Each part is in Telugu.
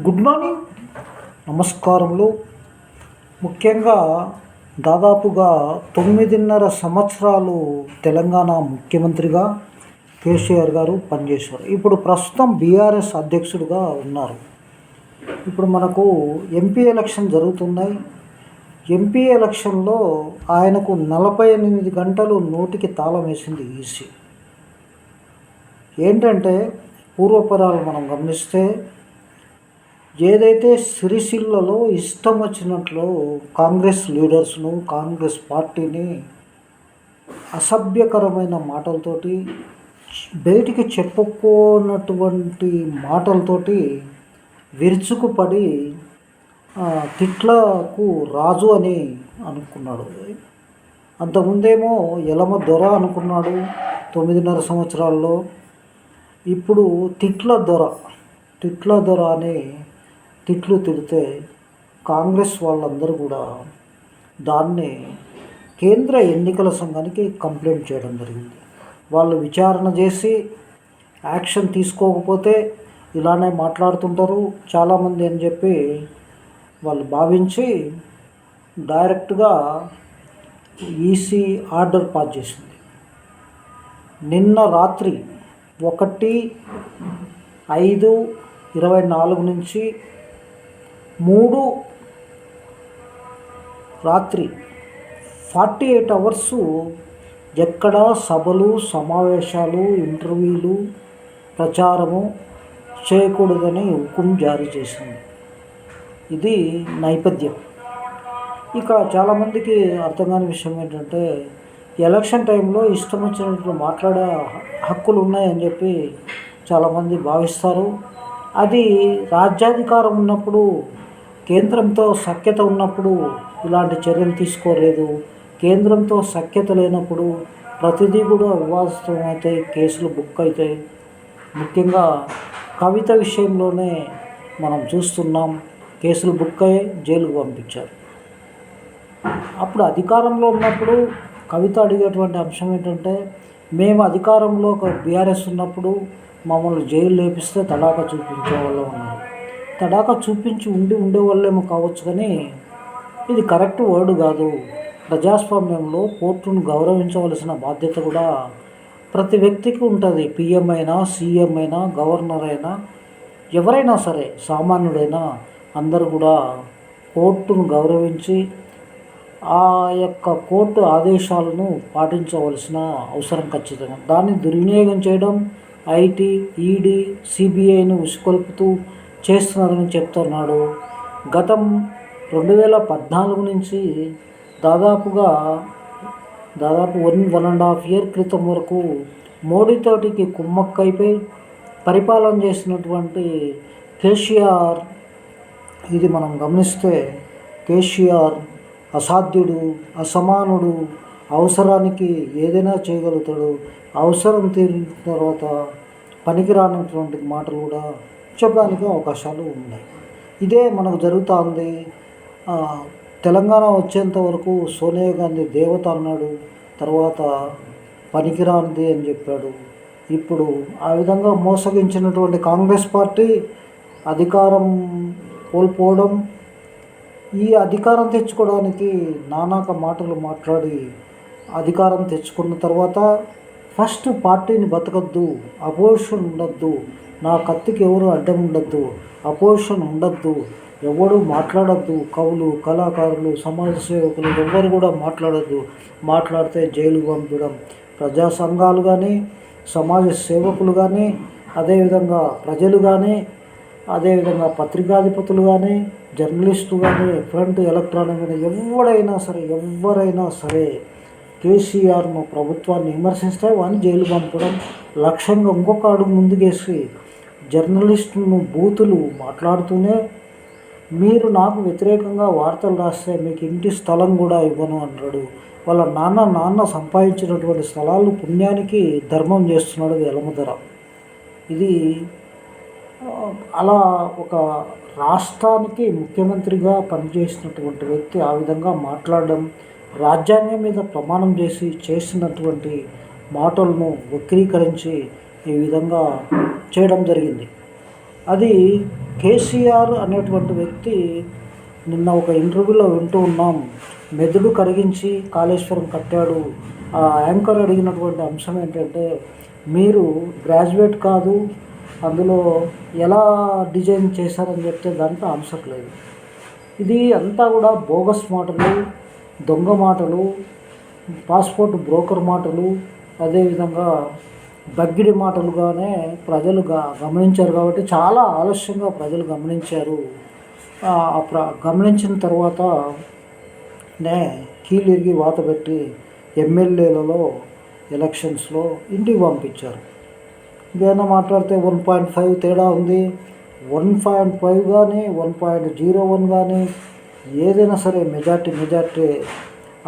Good morning. నమస్కారములు. ముఖ్యంగా దాదాపుగా తొమ్మిదిన్నర సంవత్సరాలు తెలంగాణ ముఖ్యమంత్రిగా కేసీఆర్ గారు పనిచేశారు. ఇప్పుడు ప్రస్తుతం బీఆర్ఎస్ అధ్యక్షుడిగా ఉన్నారు. ఇప్పుడు మనకు ఎంపీ ఎలక్షన్ జరుగుతున్నాయి. ఎంపీ ఎలక్షన్లో ఆయనకు నలభై ఎనిమిది గంటలు నోటికి తాళం వేసింది ఈసీ. ఏంటంటే పూర్వపరాలు మనం గమనిస్తే ఏదైతే సిరిసిల్లలో ఇష్టం వచ్చినట్లు కాంగ్రెస్ లీడర్స్ను కాంగ్రెస్ పార్టీని అసభ్యకరమైన మాటలతోటి బయటికి చెప్పుకోనటువంటి మాటలతోటి విరుచుకుపడి తిట్లకు రాజు అని అనుకున్నాడు. అంతకుముందేమో ఎలమ దొర అనుకున్నాడు తొమ్మిదిన్నర సంవత్సరాల్లో. ఇప్పుడు తిట్ల దొర తిట్ల దొర అని తిట్లు తిడితే కాంగ్రెస్ వాళ్ళందరూ కూడా దాన్ని కేంద్ర ఎన్నికల సంఘానికి కంప్లైంట్ చేయడం జరిగింది. వాళ్ళు విచారణ చేసి యాక్షన్ తీసుకోకపోతే ఇలానే మాట్లాడుతుంటారు. చాలామంది అని చెప్పి వాళ్ళు భావించి డైరెక్ట్గా ఈసీ ఆర్డర్ పాస్ చేసింది. నిన్న రాత్రి ఒకటి ఐదు ఇరవై నాలుగు నుంచి మూడు రాత్రి ఫార్టీ ఎయిట్ అవర్స్ ఎక్కడ సభలు సమావేశాలు ఇంటర్వ్యూలు ప్రచారము చేయకూడదని హుకుం జారీ చేసింది. ఇది నేపథ్యం. ఇక చాలామందికి అర్థం కాని విషయం ఏంటంటే ఎలక్షన్ టైంలో ఇష్టం వచ్చినట్లు మాట్లాడే హక్కులు ఉన్నాయని చెప్పి చాలామంది భావిస్తారు. అది రాజ్యాధికారం ఉన్నప్పుడు కేంద్రంతో సఖ్యత ఉన్నప్పుడు ఇలాంటి చర్యలు తీసుకోలేదు. కేంద్రంతో సఖ్యత లేనప్పుడు ప్రతిదీ కూడా వివాదం అయితే కేసులు బుక్ అవుతాయి ముఖ్యంగా కవిత విషయంలోనే మనం చూస్తున్నాం. కేసులు బుక్ అయ్యి జైలుకు పంపించారు. అప్పుడు అధికారంలో ఉన్నప్పుడు కవిత అడిగేటువంటి అంశం ఏంటంటే మేము అధికారంలో ఒక బీఆర్ఎస్ ఉన్నప్పుడు మమ్మల్ని జైలు లేపిస్తే తడాక చూపించేవాళ్ళం వాళ్ళం తడాక చూపించి ఉండి ఉండేవాళ్ళేమో కావచ్చు కానీ ఇది కరెక్ట్ వర్డ్ కాదు. ప్రజాస్వామ్యంలో కోర్టును గౌరవించవలసిన బాధ్యత కూడా ప్రతి వ్యక్తికి ఉంటుంది. పిఎం అయినా సీఎం అయినా గవర్నర్ అయినా ఎవరైనా సరే సామాన్యుడైనా అందరూ కూడా కోర్టును గౌరవించి ఆ యొక్క కోర్టు ఆదేశాలను పాటించవలసిన అవసరం ఖచ్చితంగా. దాన్ని దుర్వినియోగం చేయడం ఐటీ ఈడీ సిబిఐను ఉసికొల్పుతూ చేస్తున్నారని చెప్తున్నాడు. గతం రెండు వేల పద్నాలుగు నుంచి దాదాపుగా దాదాపు one one and half year క్రితం వరకు మోడీతోటికి కుమ్మక్కైపోయి పరిపాలన చేసినటువంటి కేసీఆర్ ఇది మనం గమనిస్తే కేసీఆర్ అసాధ్యుడు అసమానుడు అవసరానికి ఏదైనా చేయగలుగుతాడు అవసరం తీరిన తర్వాత పనికిరానటువంటి మాటలు కూడా చెప్పడానికి అవకాశాలు ఉన్నాయి. ఇదే మనకు జరుగుతుంది. తెలంగాణ వచ్చేంత వరకు సోనియా గాంధీ దేవత అన్నాడు తర్వాత పనికిరానిది అని చెప్పాడు. ఇప్పుడు ఆ విధంగా మోసగించినటువంటి కాంగ్రెస్ పార్టీ అధికారం కోల్పోవడం ఈ అధికారం తెచ్చుకోవడానికి నానాక మాటలు మాట్లాడి అధికారం తెచ్చుకున్న తర్వాత ఫస్ట్ పార్టీని బతకద్దు అపోజిషన్ ఉండద్దు నా కత్తికి ఎవరు అడ్డం ఉండద్దు అపోజిషన్ ఉండద్దు ఎవడు మాట్లాడద్దు. కవులు కళాకారులు సమాజ సేవకులు ఎవ్వరు కూడా మాట్లాడద్దు. మాట్లాడితే జైలు పంపడం ప్రజా సంఘాలు కానీ సమాజ సేవకులు కానీ అదేవిధంగా ప్రజలు కానీ అదేవిధంగా పత్రికాధిపతులు కానీ జర్నలిస్టు కానీ ఫ్రంట్ ఎలక్ట్రానిక్ కానీ ఎవడైనా సరే ఎవరైనా సరే కేసీఆర్ను ప్రభుత్వాన్ని విమర్శిస్తే వాడిని జైలు పంపడం లక్ష్యంగా ఇంకొక అడుగు ముందుకేసి జర్నలిస్టును బూతులు మాట్లాడుతూనే మీరు నాకు వ్యతిరేకంగా వార్తలు రాస్తే మీకు ఇంటి స్థలం కూడా ఇవ్వను అంటాడు. వాళ్ళ నాన్న నాన్న సంపాదించినటువంటి స్థలాలు పుణ్యానికి ధర్మం చేస్తున్నాడు యలముదర ఇది అలా ఒక రాష్ట్రానికి ముఖ్యమంత్రిగా పనిచేసినటువంటి వ్యక్తి ఆ విధంగా మాట్లాడడం రాజ్యాంగం మీద ప్రమాణం చేసి చేసినటువంటి మాటలను వక్రీకరించి ఈ విధంగా చేయడం జరిగింది. అది కేసీఆర్ అనేటువంటి వ్యక్తి నిన్న ఒక ఇంటర్వ్యూలో వింటూ ఉన్నాం. మెదడు కరిగించి కాళేశ్వరం కట్టాడు. ఆ యాంకర్ అడిగినటువంటి అంశం ఏంటంటే మీరు గ్రాడ్యుయేట్ కాదు అందులో ఎలా డిజైన్ చేశారని చెప్తే దాంట్లో ఆన్సర్ లేదు. ఇది అంతా కూడా బోగస్ మాటలు దొంగ మాటలు పాస్పోర్ట్ బ్రోకర్ మాటలు అదేవిధంగా బగ్గిడి మాటలుగానే ప్రజలు గమనించారు కాబట్టి చాలా ఆలస్యంగా ప్రజలు గమనించారు. గమనించిన తర్వాత నే కీలిరిగి వాత పెట్టి ఎమ్మెల్యేలలో ఎలక్షన్స్లో ఇంటికి పంపించారు. ఇంకేమైనా మాట్లాడితే వన్ పాయింట్ ఫైవ్ తేడా ఉంది. వన్ పాయింట్ ఫైవ్ కానీ వన్ పాయింట్ జీరో వన్ కానీ ఏదైనా సరే మెజార్టీ మెజార్టీ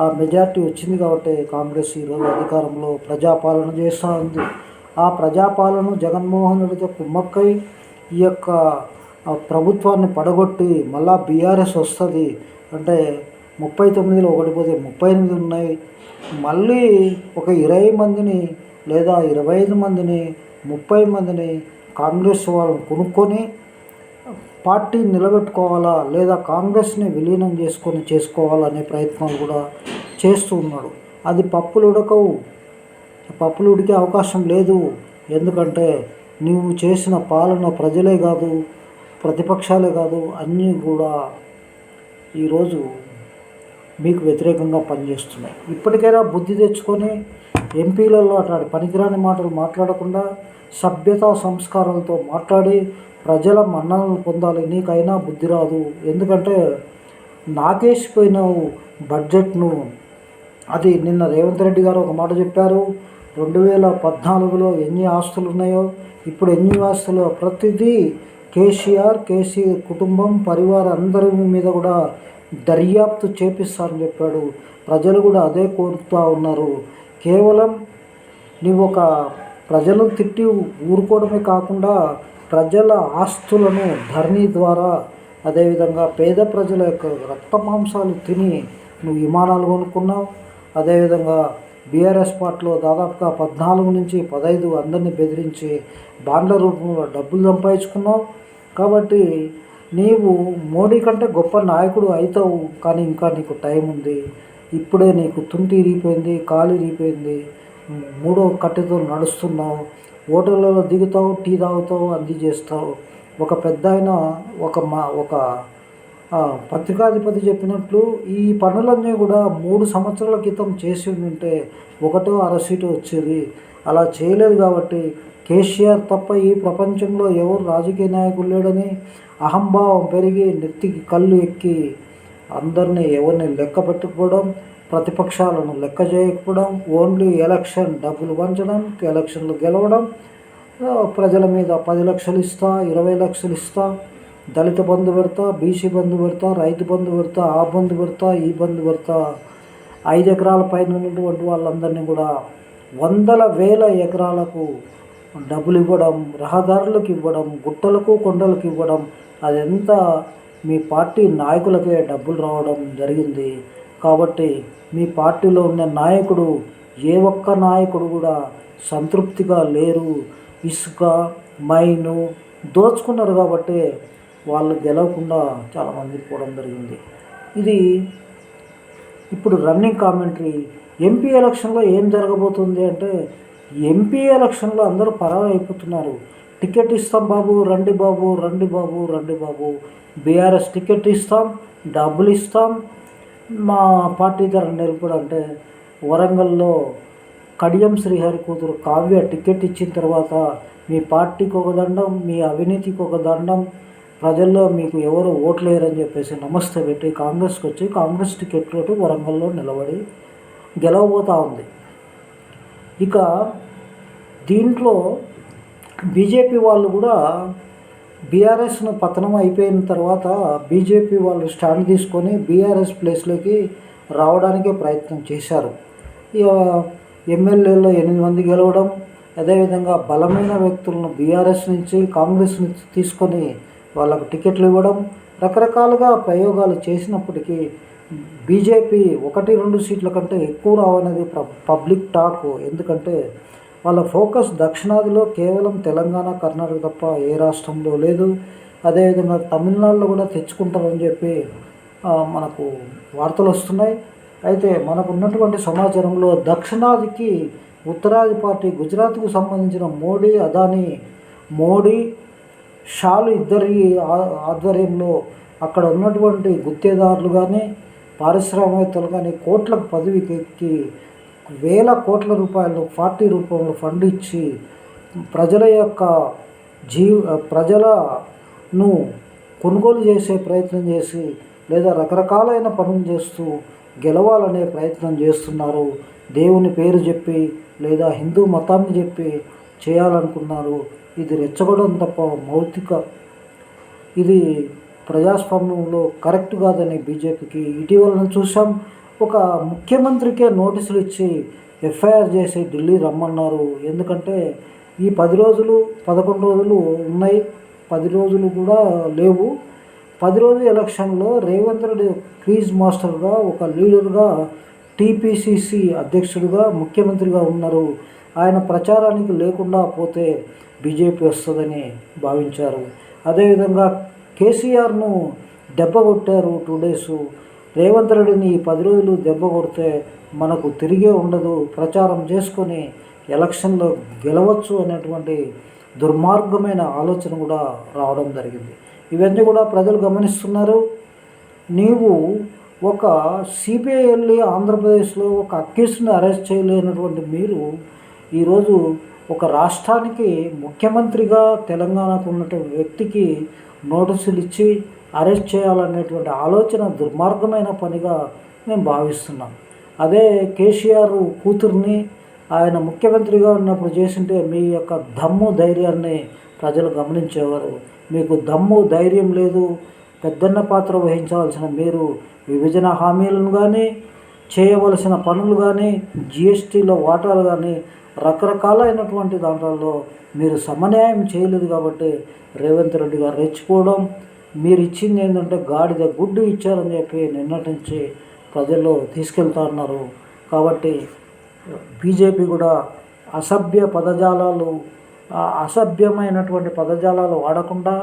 ఆ మెజార్టీ వచ్చింది కాబట్టి కాంగ్రెస్ ఈరోజు అధికారంలో ప్రజాపాలన చేస్తూ ఉంది ఆ ప్రజాపాలన జగన్మోహన్ రెడ్డితో కుమ్మక్కై ఈ యొక్క ప్రభుత్వాన్ని పడగొట్టి మళ్ళా బీఆర్ఎస్ వస్తుంది. అంటే ముప్పై తొమ్మిదిలో ఒకటి పోతే ముప్పై ఎనిమిది ఉన్నాయి. మళ్ళీ ఒక ఇరవై మందిని లేదా ఇరవై ఐదు మందిని ముప్పై మందిని కాంగ్రెస్ వాళ్ళని కొనుక్కొని పార్టీ నిలబెట్టుకోవాలా లేదా కాంగ్రెస్ని విలీనం చేసుకొని చేసుకోవాలనే ప్రయత్నాలు కూడా చేస్తూ ఉన్నాడు. అది పప్పులు ఉడకవు. పప్పులు ఉడికే అవకాశం లేదు. ఎందుకంటే నీవు చేసిన పాలన ప్రజలే కాదు ప్రతిపక్షాలే కాదు అన్నీ కూడా ఈరోజు మీకు వ్యతిరేకంగా పనిచేస్తున్నాయి. ఇప్పటికైనా బుద్ధి తెచ్చుకొని ఎంపీలలో అట్లాంటి పనికిరాని మాటలు మాట్లాడకుండా సభ్యతా సంస్కారాలతో మాట్లాడి ప్రజల మన్ననలు పొందాలి నీకైనా బుద్ధి రాదు. ఎందుకంటే నాకేసిపోయినావు బడ్జెట్ను అది నిన్న రేవంత్ రెడ్డి గారు ఒక మాట చెప్పారు. రెండు వేల పద్నాలుగులో ఎన్ని ఆస్తులు ఉన్నాయో ఇప్పుడు ఎన్ని ఆస్తులు? ప్రతిదీ కేసీఆర్ కేసీ కుటుంబం పరివారం అందరి మీద కూడా దర్యాప్తు చేపిస్తారని చెప్పాడు. ప్రజలు కూడా అదే కోరుతూ ఉన్నారు. కేవలం నీవు ఒక ప్రజలను తిట్టి ఊరుకోవడమే కాకుండా ప్రజల ఆస్తులను ధరణి ద్వారా అదేవిధంగా పేద ప్రజల యొక్క రక్త మాంసాలు తిని నువ్వు విమానాలు కొనుక్కున్నావు. అదేవిధంగా బీఆర్ఎస్ పార్టీలో దాదాపుగా పద్నాలుగు నుంచి పదహైదు అందరినీ బెదిరించి బాండ్ల రూపంలో డబ్బులు సంపాదించుకున్నావు. కాబట్టి నీవు మోడీ కంటే గొప్ప నాయకుడు అవుతావు కానీ ఇంకా నీకు టైం ఉంది. ఇప్పుడే నీకు తుంటి ఇరిగిపోయింది కాలు ఇరిగిపోయింది మూడో కట్టెతో నడుస్తున్నావు. హోటళ్ళలో దిగుతావు టీ తాగుతావు అందజేస్తావు చేస్తావు. ఒక పెద్ద ఆయన ఒక మా ఒక పత్రికాధిపతి చెప్పినట్లు ఈ పనులన్నీ కూడా మూడు సంవత్సరాల క్రితం చేసి ఉంటే ఒకటో అర సీటు వచ్చేది. అలా చేయలేదు కాబట్టి కేసీఆర్ తప్ప ఈ ప్రపంచంలో ఎవరు రాజకీయ నాయకులు లేడని అహంభావం పెరిగి నెత్తికి కళ్ళు ఎక్కి అందరినీ ఎవరిని లెక్క పెట్టుకోవడం ప్రతిపక్షాలను లెక్క చేయకపోవడం ఓన్లీ ఎలక్షన్ డబ్బులు పంచడం ఎలక్షన్లు గెలవడం ప్రజల మీద పది లక్షలు ఇస్తా ఇరవై లక్షలు ఇస్తా దళిత బంధు పెడతా బీసీ బంధు పెడతా రైతు బంధు పెడతా ఆ బంధు పెడతా ఈ బంధు పెడతా ఐదు ఎకరాల పైన ఉన్నటువంటి వాళ్ళందరినీ కూడా వందల వేల ఎకరాలకు డబ్బులు ఇవ్వడం రహదారులకు ఇవ్వడం గుట్టలకు కొండలకు ఇవ్వడం అదంతా మీ పార్టీ నాయకులకే డబ్బులు రావడం జరిగింది. కాబట్టి మీ పార్టీలో ఉన్న నాయకుడు ఏ ఒక్క నాయకుడు కూడా సంతృప్తిగా లేరు ఇసుక మైను దోచుకున్నారు కాబట్టి వాళ్ళు గెలవకుండా చాలామంది పోవడం జరిగింది. ఇది ఇప్పుడు రన్నింగ్ కామెంటరీ. ఎంపీ ఎలక్షన్లో ఏం జరగబోతుంది అంటే ఎంపీ ఎలక్షన్లో అందరూ పరారైపోతున్నారు అయిపోతున్నారు. టికెట్ ఇస్తాం బాబు రండి బాబు రండి బాబు రండి బాబు. బీఆర్ఎస్ టికెట్ ఇస్తాం డబ్బులు ఇస్తాం మా పార్టీ ధర నిలుపుడు అంటే వరంగల్లో కడియం శ్రీహరి కూతురు కావ్య టికెట్ ఇచ్చిన తర్వాత మీ పార్టీకి ఒక దండం మీ అవినీతికి ఒక దండం ప్రజల్లో మీకు ఎవరు ఓట్లేరని చెప్పేసి నమస్తే పెట్టి కాంగ్రెస్కి వచ్చి కాంగ్రెస్ టికెట్లతో వరంగల్లో నిలబడి గెలవబోతూ ఉంది. ఇక దీంట్లో బీజేపీ వాళ్ళు కూడా బీఆర్ఎస్ను పతనం అయిపోయిన తర్వాత బీజేపీ వాళ్ళు స్టాండ్ తీసుకొని బీఆర్ఎస్ ప్లేస్లోకి రావడానికే ప్రయత్నం చేశారు. ఇక ఎమ్మెల్యేలో ఎనిమిది మంది గెలవడం అదేవిధంగా బలమైన వ్యక్తులను బీఆర్ఎస్ నుంచి కాంగ్రెస్ నుంచి తీసుకొని వాళ్ళకు టికెట్లు ఇవ్వడం రకరకాలుగా ప్రయోగాలు చేసినప్పటికీ బీజేపీ ఒకటి రెండు సీట్ల కంటే ఎక్కువ రావనేది ప్ర- పబ్లిక్ టాక్. ఎందుకంటే వాళ్ళ ఫోకస్ దక్షిణాదిలో కేవలం తెలంగాణ కర్ణాటక తప్ప ఏ రాష్ట్రంలో లేదు. అదేవిధంగా తమిళనాడులో కూడా తెచ్చుకుంటారని చెప్పి మనకు వార్తలు వస్తున్నాయి. అయితే మనకు ఉన్నటువంటి సమాచారంలో దక్షిణాదికి ఉత్తరాది పార్టీ గుజరాత్కు సంబంధించిన మోడీ అదానీ మోడీ షాలు ఇద్దరి ఆధ్వర్యంలో అక్కడ ఉన్నటువంటి గుత్తేదారులు కానీ పారిశ్రామికవేత్తలు కానీ కోట్లకు పదవికి వేల కోట్ల రూపాయలు పార్టీ రూపంలో ఫండ్ ఇచ్చి ప్రజల యొక్క జీ ప్రజలను కొనుగోలు చేసే ప్రయత్నం చేసి లేదా రకరకాలైన పనులు చేస్తూ గెలవాలనే ప్రయత్నం చేస్తున్నారు. దేవుని పేరు చెప్పి లేదా హిందూ మతాన్ని చెప్పి చేయాలనుకున్నారు. ఇది రెచ్చగొడడం తప్ప మౌతిక ఇది ప్రజాస్వామ్యంలో కరెక్ట్ కాదని బీజేపీకి ఇటీవల చూసాం ఒక ముఖ్యమంత్రికే నోటీసులు ఇచ్చి ఎఫ్ఐఆర్ చేసి ఢిల్లీ రమ్మన్నారు. ఎందుకంటే ఈ పది రోజులు పదకొండు రోజులు ఉన్నాయి. పది రోజులు కూడా లేవు. పది రోజుల ఎలక్షన్లో రేవంత్ రెడ్డి క్రీజ్ మాస్టర్గా ఒక లీడర్గా టీపీసీసీ అధ్యక్షుడిగా ముఖ్యమంత్రిగా ఉన్నారు. ఆయన ప్రచారానికి లేకుండా పోతే బీజేపీ వస్తుందని భావించారు. అదేవిధంగా కేసీఆర్ను దెబ్బ కొట్టారు టూ డేస్. రేవంత్ రెడ్డిని ఈ పది రోజులు దెబ్బ కొడితే మనకు తిరిగే ఉండదు. ప్రచారం చేసుకొని ఎలక్షన్లో గెలవచ్చు అనేటువంటి దుర్మార్గమైన ఆలోచన కూడా రావడం జరిగింది. ఇవన్నీ కూడా ప్రజలు గమనిస్తున్నారు. నీవు ఒక సిబిఐ వెళ్ళి ఆంధ్రప్రదేశ్లో ఒక అక్యూస్ని అరెస్ట్ చేయలేనటువంటి మీరు ఈరోజు ఒక రాష్ట్రానికి ముఖ్యమంత్రిగా తెలంగాణకు ఉన్నటువంటి వ్యక్తికి నోటీసులు ఇచ్చి అరెస్ట్ చేయాలనేటువంటి ఆలోచన దుర్మార్గమైన పనిగా మేము భావిస్తున్నాం. అదే కేసీఆర్ కూతుర్ని ఆయన ముఖ్యమంత్రిగా ఉన్నప్పుడు చేసింటే మీ యొక్క దమ్ము ధైర్యాన్ని ప్రజలు గమనించేవారు. మీకు దమ్ము ధైర్యం లేదు పెద్దన్న పాత్ర వహించవలసిన మీరు విభజన హామీలను కానీ చేయవలసిన పనులు కానీ జిఎస్టీలో వాటాలు కానీ రకరకాలైనటువంటి దాంట్లో మీరు సమన్యాయం చేయలేదు కాబట్టి రేవంత్ రెడ్డి గారు రెచ్చిపోవడం మీరు ఇచ్చింది ఏంటంటే గాడిద గుడ్డు ఇచ్చారని చెప్పి నిన్నటి నుంచి ప్రజల్లో తీసుకెళ్తా ఉన్నారు కాబట్టి బీజేపీ కూడా అసభ్య పదజాలాలు అసభ్యమైనటువంటి పదజాలాలు వాడకుండా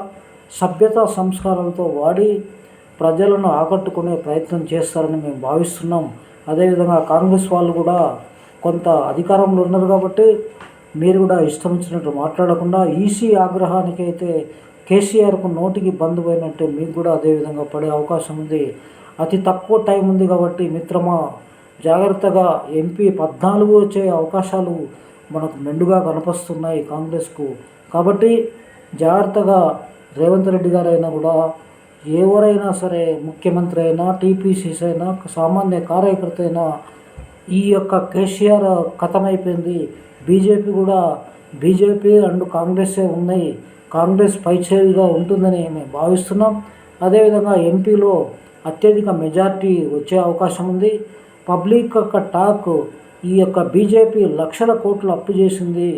సభ్యత సంస్కారాలతో వాడి ప్రజలను ఆకట్టుకునే ప్రయత్నం చేస్తారని మేము భావిస్తున్నాం. అదేవిధంగా కాంగ్రెస్ వాళ్ళు కూడా కొంత అధికారంలో ఉన్నారు కాబట్టి మీరు కూడా ఇష్టం వచ్చినట్టు మాట్లాడకుండా ఈసీ ఆగ్రహానికి అయితే కేసీఆర్కు నోటికి బంద్ పోయినట్టే మీకు కూడా అదేవిధంగా పడే అవకాశం ఉంది. అతి తక్కువ టైం ఉంది కాబట్టి మిత్రమా జాగ్రత్తగా ఎంపీ పద్నాలుగు వచ్చే అవకాశాలు మనకు మెండుగా కనిపిస్తున్నాయి కాంగ్రెస్కు. కాబట్టి జాగ్రత్తగా రేవంత్ రెడ్డి గారైనా కూడా ఎవరైనా సరే ముఖ్యమంత్రి అయినా టీపీసీస్ అయినా సామాన్య కార్యకర్త అయినా ఈ యొక్క కేసీఆర్ కథమైపోయింది. బీజేపీ కూడా బీజేపీ అండ్ కాంగ్రెసే ఉన్నాయి. కాంగ్రెస్ పైచేవిగా ఉంటుందని మేము భావిస్తున్నాం. అదేవిధంగా ఎంపీలో అత్యధిక మెజార్టీ వచ్చే అవకాశం ఉంది. పబ్లిక్ యొక్క టాక్ ఈ యొక్క బీజేపీ లక్షల కోట్లు అప్పు చేసింది.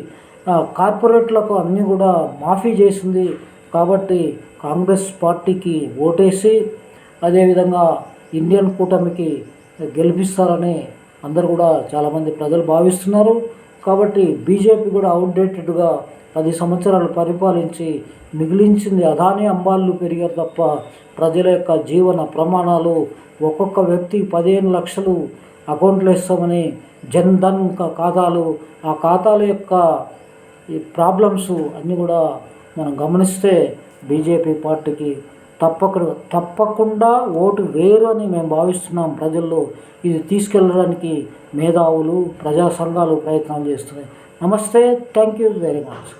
కార్పొరేట్లకు అన్నీ కూడా మాఫీ చేసింది. కాబట్టి కాంగ్రెస్ పార్టీకి ఓటేసి అదేవిధంగా ఇండియన్ కూటమికి గెలిపిస్తారని అందరు కూడా చాలామంది ప్రజలు భావిస్తున్నారు. కాబట్టి బీజేపీ కూడా అవుట్డేటెడ్గా పది సంవత్సరాలు పరిపాలించి మిగిలించింది అదానే అంబాళ్ళు పెరిగారు తప్ప ప్రజల యొక్క జీవన ప్రమాణాలు ఒక్కొక్క వ్యక్తి పదిహేను లక్షలు అకౌంట్లు ఇస్తామని జన్ధన్ ఖాతాలు ఆ ఖాతాల యొక్క ఈ ప్రాబ్లమ్స్ అన్నీ కూడా మనం గమనిస్తే బీజేపీ పార్టీకి తప్పక తప్పకుండా ఓటు వేరు అని మేము భావిస్తున్నాం. ప్రజల్లో ఇది తీసుకెళ్ళడానికి మేధావులు ప్రజా సంఘాలు ప్రయత్నాలు చేస్తున్నాయి. నమస్తే థ్యాంక్ యూ వెరీ మచ్.